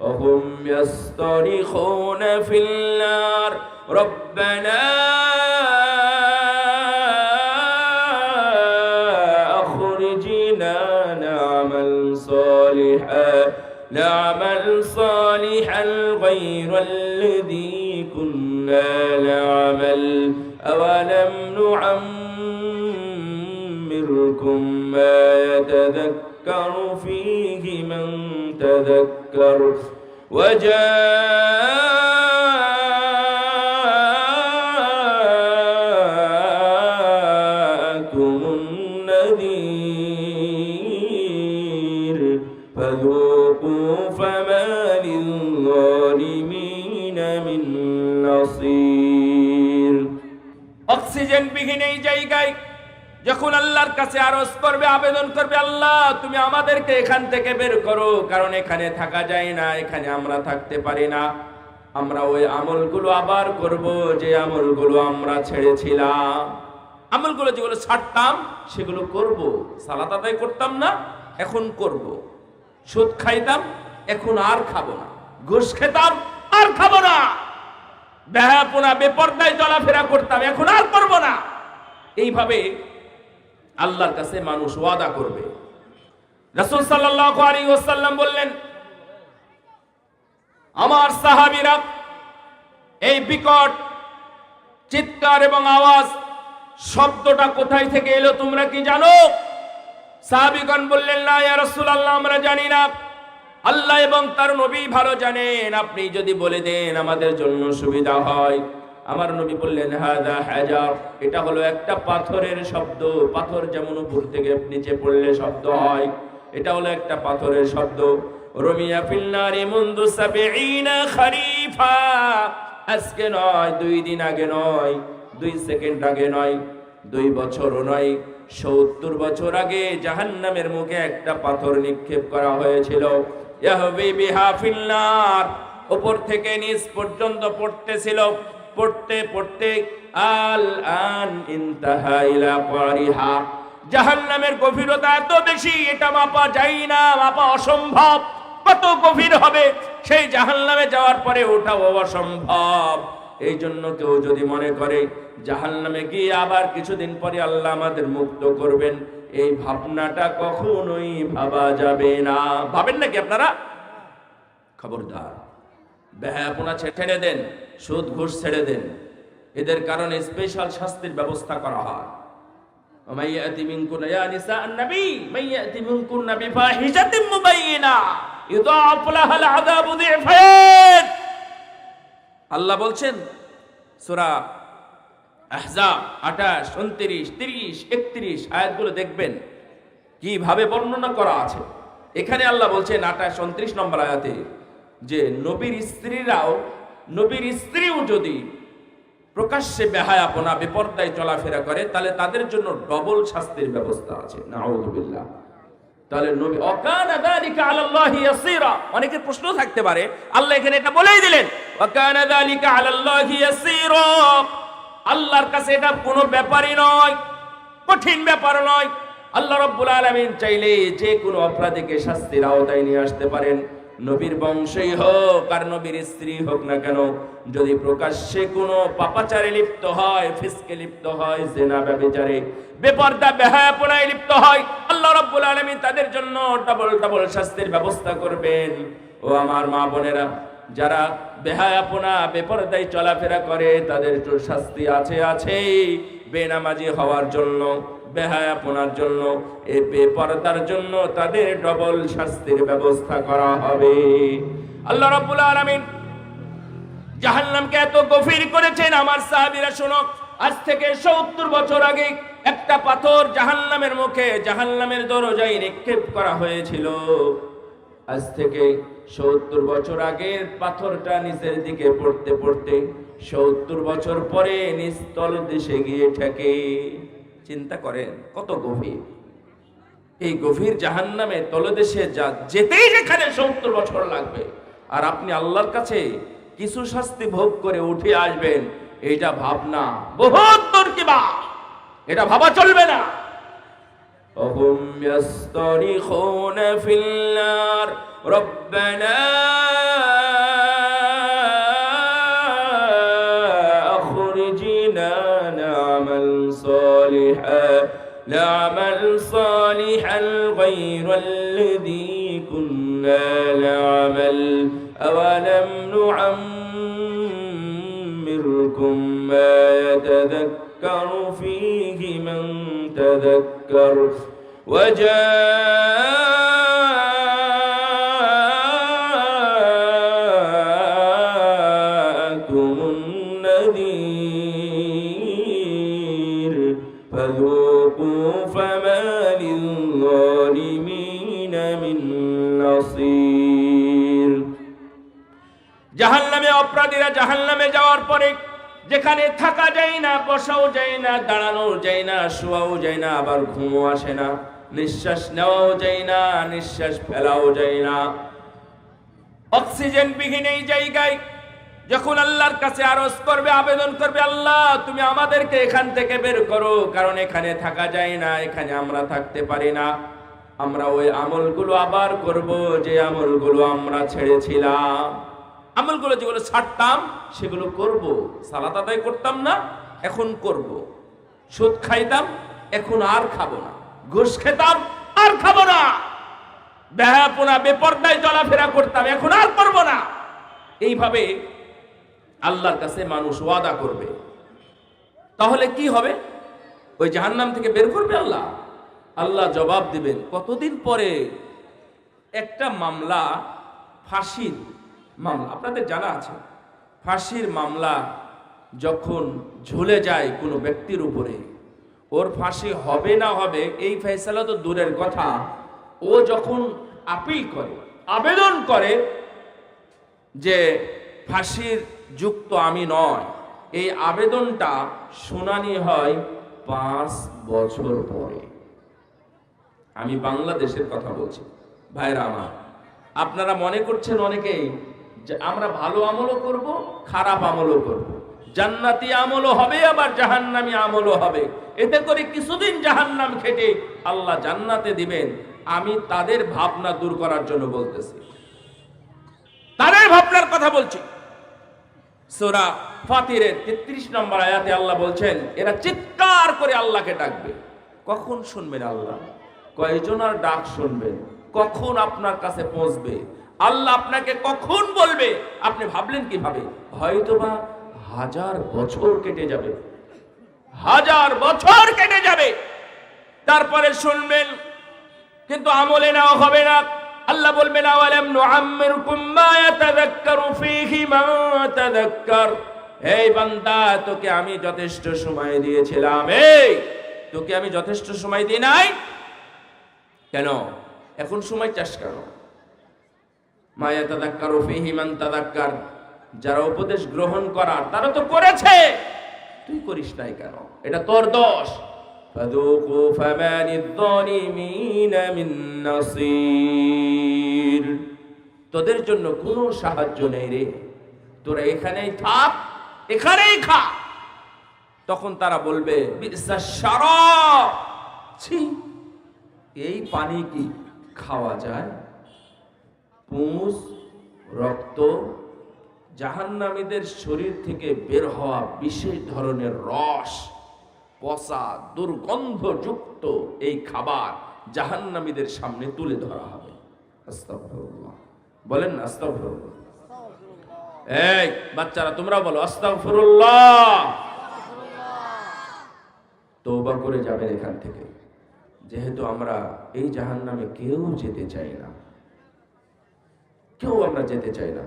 وهم يصطرخون في النار. ربنا أخرجنا نعمل صالحا نعمل صالحا غير الذي كنا نعمل. أولم نعمركم ما يتذكر فيه من تذكر وجاءكم النذير فذوقوا فما للظالمين من نصير oxygen বিহীন এই জায়গায় যখন আল্লাহর কাছে আরজ করবে, আবেদন করবে, আল্লাহ, তুমি আমাদেরকে এখান থেকে বের করো, কারণ এখানে থাকা যায় না, এখানে আমরা থাকতে পারি না। আমরা ওই আমলগুলো আবার করব, যে আমলগুলো আমরা ছেড়েছিলাম। আমলগুলো যেগুলো ছাড়তাম, সেগুলো করব। সালাত আদায় করতাম না, এখন করব। সুদ খাইতাম, এখন আর খাব না। ঘুষ খেতাম, আর খাব না। বেহাপনা বেপর্দায় চলাফেরা করতাম, এখন আর করব না। এইভাবে আল্লাহর কাছে মানুষ ওয়াদা করবে। রাসূল সাল্লাল্লাহু আলাইহি ওয়াসাল্লাম বললেন, আমার সাহাবীরা, এই বিকট চিৎকার এবং আওয়াজ শব্দটা কোথায় থেকে এলো তোমরা কি জানো? সাহাবীগণ বললেন, না ইয়া রাসূলুল্লাহ, আমরা জানি না। আল্লাহ এবং তার নবী ভালো জানেন। আপনি যদি বলে দেন আমাদের জন্য সুবিধা হয়। আমার নবী বললেন, হাদা হাজার। এটা হলো একটা পাথরের শব্দ। পাথর যেমন উপর থেকে নিচে পড়লে শব্দ হয়, এটা হলো একটা পাথরের শব্দ। রমিয়া ফিল্লারি মুন্দু সাবিঈনা খারিফা আজকে নয়, দুই দিন আগে নয়, দুই সেকেন্ড আগে নয়, দুই বছরও নয়, সত্তর বছর আগে জাহান্নামের মুখে একটা পাথর নিক্ষেপ করা হয়েছিল। ইয়াহবি বিহা ফিল্লার উপর থেকে নিচ পর্যন্ত পড়তেছিল। পড়তে পড়তে আল আন ইনতাহা ইলা কারিহা জাহান্নামের গভীরতা এত বেশি, এটা মাপা যায় না, মাপা অসম্ভব। কত গভীর হবে সেই জাহান্নামে যাওয়ার পরে ওঠাও অসম্ভব। এই জন্য কেউ যদি মনে করে, জাহান্নামে গিয়ে আবার কিছুদিন পরে আল্লাহ আমাদের মুক্ত করবেন, এই ভাবনাটা কখনোই ভাবা যাবে না। ভাবেন নাকি আপনারা? খবরদার ব্যয়াপনা ছেড়ে দেন। সুদ, ঘুষ ছেড়ে দেন। এদের কারণে স্পেশাল শাস্তির ব্যবস্থা করা হয়। আল্লাহ বলছেন, সুরা আহজাব আঠাশ, উনত্রিশ, তিরিশ, একত্রিশ আয়াতগুলো দেখবেন, কীভাবে বর্ণনা করা আছে। এখানে আল্লাহ বলছেন আঠাশ, উনত্রিশ নম্বর আয়াতে যে নবীর স্ত্রীরাও নবীর স্ত্রীও যদি প্রকাশ্যে বেহায়াপনা, বেপর্দায় চলাফেরা করে, তাহলে তাদের জন্য ডবল শাস্তির ব্যবস্থা আছে। নাউযুবিল্লাহ তাহলে নবী অকানা অনেকের প্রশ্ন থাকতে পারে, আল্লাহ এখানে এটা বলেই দিলেন আল্লাহর কাছে এটা কোনো ব্যাপারই নয়, কঠিন নয়। আল্লাহ চাইলে যে কোনো অপরাধীকে শাস্তির আওতায় নিয়ে আসতে পারেন। নবীর বংশই হোক আর নবীর স্ত্রী হোক না কেন, যদি প্রকাশ্যে কোনো পাপাচারে লিপ্ত হয়, ফিসকে লিপ্ত হয়, জেনা ব্যভিচারে বেপর্দা, বেহায়াপনায় লিপ্ত হয়, আল্লাহ রাব্বুল আলামিন তাদের জন্য ডাবল ডাবল শাস্তির ব্যবস্থা করবেন। ও আমার মা বোনেরা, যারা বেহায়াপনা, বেপরদায় চলাফেরা করে, তাদের শাস্তি আছে, আছেই। বেনামাজি হওয়ার জন্য বেহায়াপনার জন্য, এ বেপরদার জন্য তাদের ডবল শাস্তির ব্যবস্থা করা হবে। আল্লাহ রাব্বুল আলামিন জাহান্নামকে এত গভীর করেছেন। আমার সাহাবীরা শোনো, আজ থেকে সত্তর বছর আগে একটা পাথর জাহান্নামের মুখে, জাহান্নামের দরজায় নিক্ষেপ করা হয়েছিল। আজ থেকে সত্তর বছর আগের পাথরটা নিচের দিকে পড়তে পড়তে সত্তর বছর পরে নিস্তল দেশে গিয়ে ঠেকে। চিন্তা করেন কত গভীর এই গভীর জাহান্নামে তলদেশে যা যেতেই যেখানে সত্তর বছর লাগবে আর আপনি আল্লাহর কাছে কিছু শাস্তি ভোগ করে উঠে আসবেন এইটা ভাবনা বহুত দূর কিবা এটা ভাবা চলবে না وهم يصطرخون في النار ربنا غير الذي كنا نعمل. أولم نعمركم ما يتذكر فيه من تذكر؟ وجاءكم النذير জাহান্নামে যাওয়ার পরে যেখানে থাকা যায় না, বসাও যায় না দাঁড়ানো যায় না, শোয়াও যায় না, আবার ঘুমও আসে না, নিঃশ্বাস নেওয়াও যায় না, নিঃশ্বাস ফেলাও যায় না। অক্সিজেন বিহীন এই জায়গায় যখন আল্লাহর কাছে আরজ করবে, আবেদন করবে, আল্লাহ, তুমি আমাদেরকে এখান থেকে বের করো, কারণ এখানে থাকা যায় না, এখানে আমরা থাকতে পারি না। আমরা ওই আমলগুলো আবার করব, যে আমলগুলো আমরা ছেড়েছিলাম। আমলগুলো যেগুলো ছাড়তাম, সেগুলো করব। সালাত আদায় করতাম না, এখন করব। সুদ খাইতাম, এখন আর খাব না। ঘুষ খেতাম, আর খাব না। বেহাপনা বেপর্দায় চলাফেরা করতাম, এখন আর করব না। এইভাবে আল্লাহর কাছে মানুষ ওয়াদা করবে। তাহলে কি হবে? ওই জাহান্নাম থেকে বের করবে আল্লাহ? আল্লাহ জবাব দিবেন, কতদিন পরে একটা মামলা, ফাঁসির মামলা আপনাদের জানা আছে ফাঁসির মামলা যখন ঝুলে যায় কোনো ব্যক্তির উপরে ওর ফাঁসি হবে না হবে এই ফেসলা তো দূরের কথা। ও যখন আপিল করে আবেদন করে যে ফাঁসির যুক্ত আমি নয় এই আবেদনটা শুনানি হয় পাঁচ বছর পরে। আমি বাংলাদেশের কথা বলছি। ভাইরা আমার আপনারা মনে করছেন অনেকেই যে আমরা ভালো আমলও করব, খারাপ আমলও করব। জান্নাতি আমলও হবে, আবার জাহান্নামি আমলও হবে। এতে করে কিছুদিন জাহান্নাম খেটে আল্লাহ জান্নাতে দিবেন। আমি তাদের ভাবনা দূর করার জন্য বলতেছি। তাদের ভাবনার কথা বলছি। সোরা ফাতিরের তেত্রিশ নম্বর আয়াতে আল্লাহ বলছেন, এরা চিৎকার করে আল্লাহকে ডাকবে। কখন শুনবেন আল্লাহ? কয়জনার ডাক শুনবেন? কখন আপনার কাছে পৌঁছবে? আল্লাহ আপনাকে কখন বলবে? আপনি ভাবলেন কীভাবে? হয়তোবা হাজার বছর কেটে যাবে। হাজার বছর কেটে যাবে। তারপরে শুনবেন, কিন্তু আমলে নাও হবে না। আল্লাহ বলবেন, আওয়ালাম নুআম্মিরকুম মা ইয়াতাযাক্কারু ফীহি মান এই বান্দা, তোকে আমি যথেষ্ট সময় দিয়েছিলাম। এই, তোকে আমি যথেষ্ট সময় দিই নাই? কেন? এখন সময় চাস কেন? মা ইয়াতাযাক্কারু ফীহি মান তাযাক্কার যারা উপদেশ গ্রহণ করার তারা তো করেছে তুই করিস নাই কেন এটা তোর দোষ فذوقوا فما للظالمين من نصير তোদের জন্য কোনো সাহায্য নেই রে তোরা এখানেই থাক এখানেই খা তখন তারা বলবে "বি'সা শারাব।" ছি এই পানি কি খাওয়া যায় পুষ রক্ত, জাহান্নামীদের শরীর থেকে বের হওয়া বিশেষ ধরনের রস, পচা, দুর্গন্ধযুক্ত এই খাবার জাহান্নামীদের সামনে তুলে ধরা হবে। বলেন এই বাচ্চারা তোমরা বলো, আস্তাগফিরুল্লাহ। তওবা করে যাবেন এখান থেকে। যেহেতু আমরা এই জাহান্নামে কেউ যেতে চাই না কেউ আমরা যেতে চাই না।